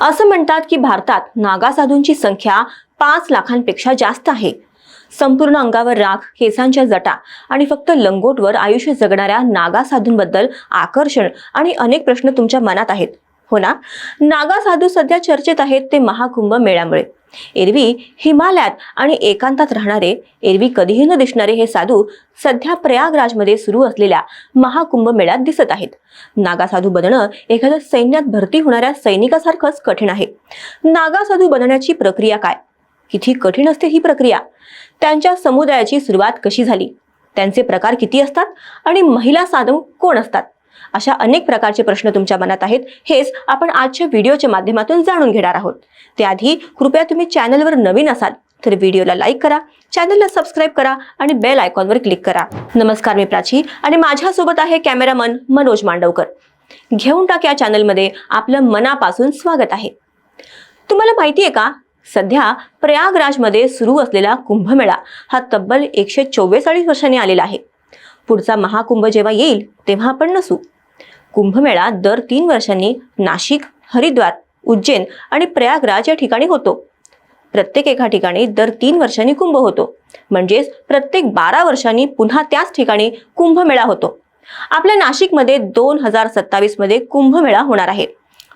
असं म्हणतात की भारतात नागा साधूंची संख्या पाच लाखांपेक्षा जास्त आहे. संपूर्ण अंगावर राख केसांच्या जटा आणि फक्त लंगोटवर आयुष्य जगणाऱ्या नागा साधूंबद्दल आकर्षण आणि अनेक प्रश्न तुमच्या मनात आहेत. हो ना? नागा साधू सध्या चर्चेत आहेत ते महाकुंभ मेळ्यामुळे. एरवी हिमालयात आणि एकांतात राहणारे एरवी कधीही न दिसणारे हे साधू सध्या प्रयागराजमध्ये सुरू असलेल्या महाकुंभ मेळ्यात दिसत आहेत. नागा साधू बनणं एखाद्या सैन्यात भरती होणाऱ्या सैनिकासारखंच कठीण आहे. नागा साधू बनण्याची प्रक्रिया काय? किती कठीण असते ही प्रक्रिया? त्यांच्या समुदायाची सुरुवात कशी झाली? त्यांचे प्रकार किती असतात? आणि महिला साधू कोण असतात? अशा अनेक प्रकारचे प्रश्न तुमच्या मनात आहेत हेच आपण आजच्या व्हिडिओच्या माध्यमातून जाणून घेणार आहोत. त्याआधी कृपया तुम्ही चॅनलवर नवीन असाल तर व्हिडिओला लाईक करा चॅनलला सबस्क्राईब करा आणि बेल आयकॉनवर क्लिक करा. नमस्कार मी प्राची आणि माझ्यासोबत आहे कॅमेरामन मनोज मांडवकर. घेऊन टाक या चॅनलमध्ये आपलं मनापासून स्वागत आहे. तुम्हाला माहिती आहे का? सध्या प्रयागराजमध्ये सुरू असलेला कुंभमेळा हा तब्बल एकशे चव्वेचाळीस वर्षांनी आलेला आहे. पुढचा महाकुंभ जेव्हा येईल तेव्हा आपण नसू. कुंभमेळा दर तीन वर्षांनी नाशिक हरिद्वार उज्जैन आणि प्रयागराज या ठिकाणी होतो. प्रत्येक एका ठिकाणी दर तीन वर्षांनी कुंभ होतो. म्हणजेच प्रत्येक बारा वर्षांनी पुन्हा त्याच ठिकाणी कुंभमेळा होतो. आपल्या नाशिकमध्ये दोन हजार सत्तावीसमध्ये कुंभमेळा होणार आहे.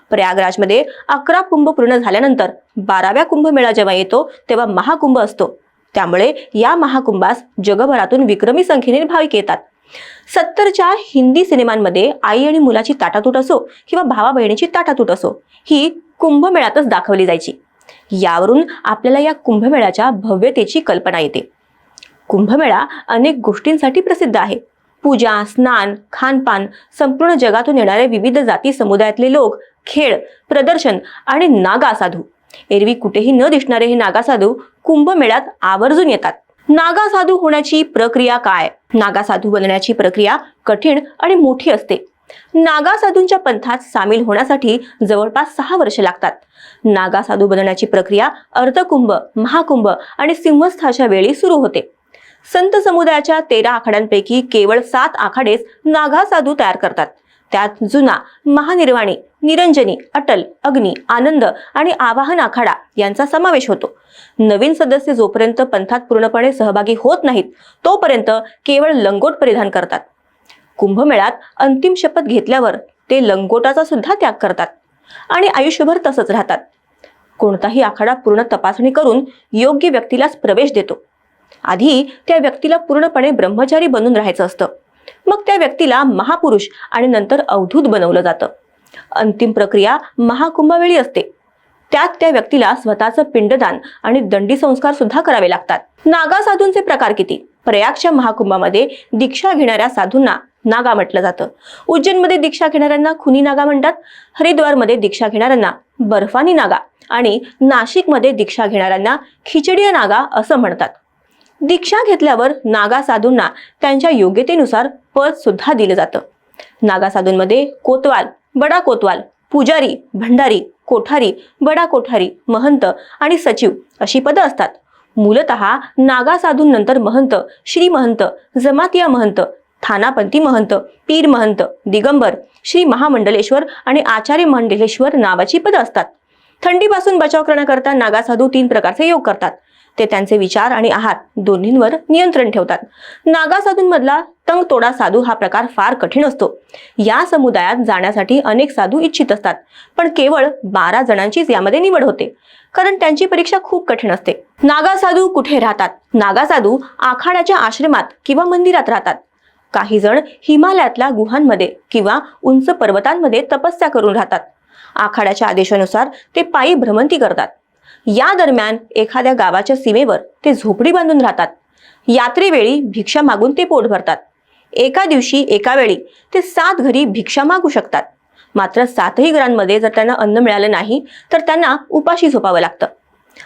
प्रयागराजमध्ये अकरा कुंभ पूर्ण झाल्यानंतर बाराव्या कुंभमेळा जेव्हा येतो तेव्हा महाकुंभ असतो. त्यामुळे या महाकुंभास जगभरातून विक्रमी संख्येने भाविक येतात. सत्तरच्या हिंदी सिनेमांमध्ये आई आणि मुलाची ताटातूट असो किंवा भावा बहिणीची ताटातूट असो ही कुंभमेळ्यातच दाखवली जायची. यावरून आपल्याला या कुंभमेळ्याच्या भव्यतेची कल्पना येते. कुंभमेळा अनेक गोष्टींसाठी प्रसिद्ध आहे. पूजा स्नान खानपान संपूर्ण जगातून येणारे विविध जाती समुदायातले लोक खेळ प्रदर्शन आणि नागा साधू एरवी कुठेही न दिसणारे हे नागा साधू कुंभमेळ्यात आवर्जून येतात. नागा साधू होण्याची प्रक्रिया काय? नागा साधू बनण्याची प्रक्रिया कठीण आणि मोठी असते. नागा साधूंच्या पंथात सामील होण्यासाठी जवळपास सहा वर्ष लागतात. नागा साधू बनण्याची प्रक्रिया अर्धकुंभ महाकुंभ आणि सिंहस्थाच्या वेळी सुरू होते. संत समुदायाच्या तेरा आखाड्यांपैकी केवळ सात आखाडेच नागा साधू तयार करतात. त्यात जुना महानिर्वाणी निरंजनी अटल अग्नी आनंद आणि आवाहन आखाडा यांचा समावेश होतो. नवीन सदस्य जोपर्यंत पंथात पूर्णपणे सहभागी होत नाहीत तोपर्यंत केवळ लंगोट परिधान करतात. कुंभमेळ्यात अंतिम शपथ घेतल्यावर ते लंगोटाचा सुद्धा त्याग करतात आणि आयुष्यभर तसंच राहतात. कोणताही आखाडा पूर्ण तपासणी करून योग्य व्यक्तीलाच प्रवेश देतो. आधी त्या व्यक्तीला पूर्णपणे ब्रह्मचारी बनून राहायचं असतं. मग त्या व्यक्तीला महापुरुष आणि नंतर अवधूत बनवलं जातं. अंतिम प्रक्रिया महाकुंभावेळी असते. त्यात त्या व्यक्तीला स्वतःचं पिंडदान आणि दंडी संस्कार सुद्धा करावे लागतात. नागा साधूंचे प्रकार किती? प्रयागच्या महाकुंभामध्ये दीक्षा घेणाऱ्या साधूंना नागा म्हटलं जातं. उज्जैनमध्ये दीक्षा घेणाऱ्यांना खुनी नागा म्हणतात. हरिद्वारमध्ये दीक्षा घेणाऱ्यांना बर्फानी नागा आणि नाशिकमध्ये दीक्षा घेणाऱ्यांना खिचडीय नागा असं म्हणतात. दीक्षा घेतल्यावर नागा साधूंना त्यांच्या योग्यतेनुसार पद सुद्धा दिलं जातं. नागा साधूंमध्ये कोतवाल बडा कोतवाल पुजारी भंडारी कोठारी बडा कोठारी महंत आणि सचिव अशी पदं असतात. मूलतः नागा साधूंनंतर महंत श्री महंत जमातिया महंत थानापंथी महंत पीर महंत दिगंबर श्री महामंडलेश्वर आणि आचार्य मंडलेश्वर नावाची पदं असतात. थंडीपासून बचाव करण्याकरता नागासाधू तीन प्रकारचे योग करतात. ते त्यांचे विचार आणि आहार दोन्हींवर नियंत्रण ठेवतात. नागा साधूंमधला तंग तोडा साधू हा प्रकार फार कठीण असतो. या समुदायात जाण्यासाठी अनेक साधू इच्छित असतात पण केवळ बारा जणांचीच यामध्ये निवड होते कारण त्यांची परीक्षा खूप कठीण असते. नागा साधू कुठे राहतात? नागा साधू आखाड्याच्या आश्रमात किंवा मंदिरात राहतात. काही जण हिमालयातल्या गुहांमध्ये किंवा उंच पर्वतांमध्ये तपस्या करून राहतात. आखाड्याच्या आदेशानुसार ते पायी भ्रमंती करतात. या दरम्यान एखाद्या गावाच्या सीमेवर ते झोपडी बांधून राहतात. यात्रेवेळी भिक्षा मागून ते पोट भरतात. एका दिवशी एका वेळी ते सात घरी भिक्षा मागू शकतात. मात्र सातही घरांमध्ये जर त्यांना अन्न मिळालं नाही तर त्यांना उपाशी झोपावं लागतं.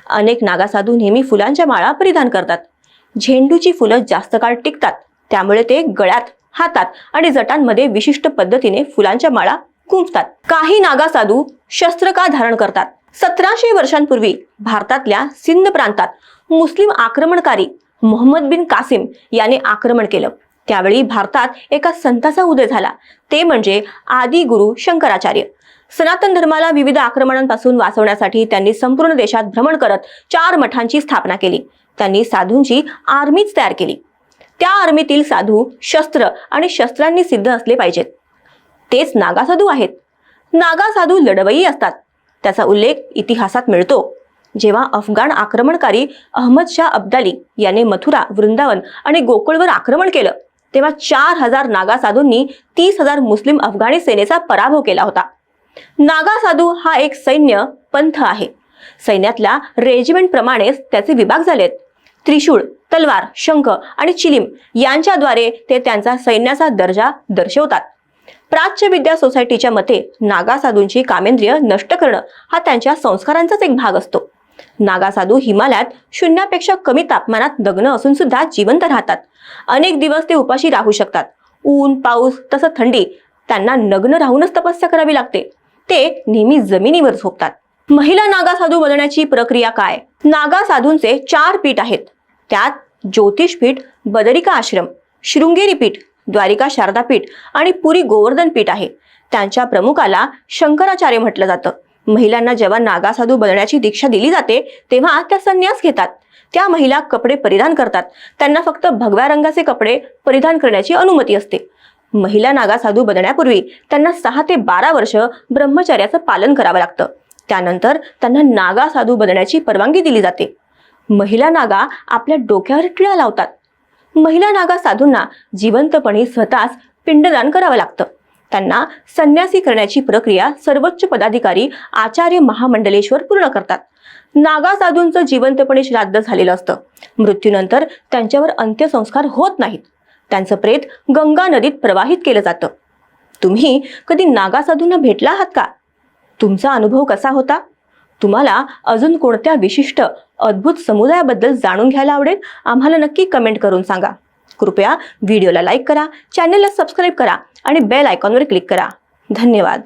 अनेक नागासाधू नेहमी फुलांच्या माळा परिधान करतात. झेंडूची फुलं जास्त काळ टिकतात. त्यामुळे ते गळ्यात हातात आणि जटांमध्ये विशिष्ट पद्धतीने फुलांच्या माळा गुंफतात. काही नागासाधू शस्त्र का धारण करतात. सतराशे वर्षांपूर्वी भारतातल्या सिंध प्रांतात मुस्लिम आक्रमणकारी मोहम्मद बिन कासिम याने आक्रमण केलं. त्यावेळी भारतात एका संताचा उदय झाला. ते म्हणजे आदी गुरु शंकराचार्य. सनातन धर्माला विविध आक्रमणांपासून वाचवण्यासाठी त्यांनी संपूर्ण देशात भ्रमण करत चार मठांची स्थापना केली. त्यांनी साधूंची आर्मीच तयार केली. त्या आर्मीतील साधू शस्त्र आणि शस्त्रांनी सिद्ध असले पाहिजेत. तेच नागा साधू आहेत. नागा साधू लढवई असतात. त्याचा उल्लेख इतिहासात मिळतो. जेव्हा अफगाण आक्रमणकारी अहमद शाह अब्दाली याने मथुरा वृंदावन आणि गोकुळवर आक्रमण केलं तेव्हा चार हजार नागा साधूंनी तीस हजार मुस्लिम अफगाणी सेनेचा पराभव केला होता. नागा साधू हा एक सैन्य पंथ आहे. सैन्यातल्या रेजिमेंट प्रमाणेच त्याचे विभाग झालेत. त्रिशूळ तलवार शंख आणि चिलीम यांच्याद्वारे ते त्यांचा सैन्याचा दर्जा दर्शवतात. प्राच्य विद्या सोसायटीच्या मते नागा साधूंची कामेंद्रिय नष्ट करणं हा त्यांच्या संस्कारांचाच एक भाग असतो. नागा साधू हिमालयात शून्यापेक्षा कमी तापमानात नग्न असून सुद्धा जिवंत राहतात. अनेक दिवस ते उपाशी राहू शकतात. ऊन पाऊस तसं थंडी त्यांना नग्न राहूनच तपस्या करावी लागते. ते नेहमी जमिनीवर झोपतात. महिला नागा साधू बनण्याची प्रक्रिया काय? नागा साधूंचे चार पीठ आहेत. त्यात ज्योतिष पीठ बदरिका आश्रम शृंगेरी पीठ द्वारिका शारदा पीठ आणि पुरी गोवर्धन पीठ आहे. त्यांच्या प्रमुखाला शंकराचार्य म्हटलं जातं. महिलांना जेव्हा नागा साधू बनण्याची दीक्षा दिली जाते तेव्हा त्या संन्यास घेतात. त्या महिला कपडे परिधान करतात. त्यांना फक्त भगव्या रंगाचे कपडे परिधान करण्याची अनुमती असते. महिला नागा साधू बनण्यापूर्वी त्यांना सहा ते बारा वर्ष ब्रह्मचर्याचं पालन करावं लागतं. त्यानंतर त्यांना नागा साधू बनण्याची परवानगी दिली जाते. महिला नागा आपल्या डोक्यावर टिळा लावतात. महिला नागा साधूंना जिवंतपणे स्वतःच पिंडदान करावं लागतं. त्यांना संन्यासी करण्याची प्रक्रिया सर्वोच्च पदाधिकारी आचार्य महामंडलेश्वर पूर्ण करतात. नागा साधूंचं जिवंतपणे श्राद्ध झालेलं असतं. मृत्यूनंतर त्यांच्यावर अंत्यसंस्कार होत नाहीत. त्यांचं प्रेत गंगा नदीत प्रवाहित केलं जातं. तुम्ही कधी नागा साधूंना भेटला आहात का? तुमचा अनुभव कसा होता? तुम्हाला अजून कोणत्या विशिष्ट अद्भुत समुदायाबद्दल जाणून घ्यायला आवडेल आम्हाला नक्की कमेंट करून सांगा. कृपया व्हिडिओला लाईक करा चॅनलला सबस्क्राईब करा आणि बेल आयकॉनवर क्लिक करा. धन्यवाद.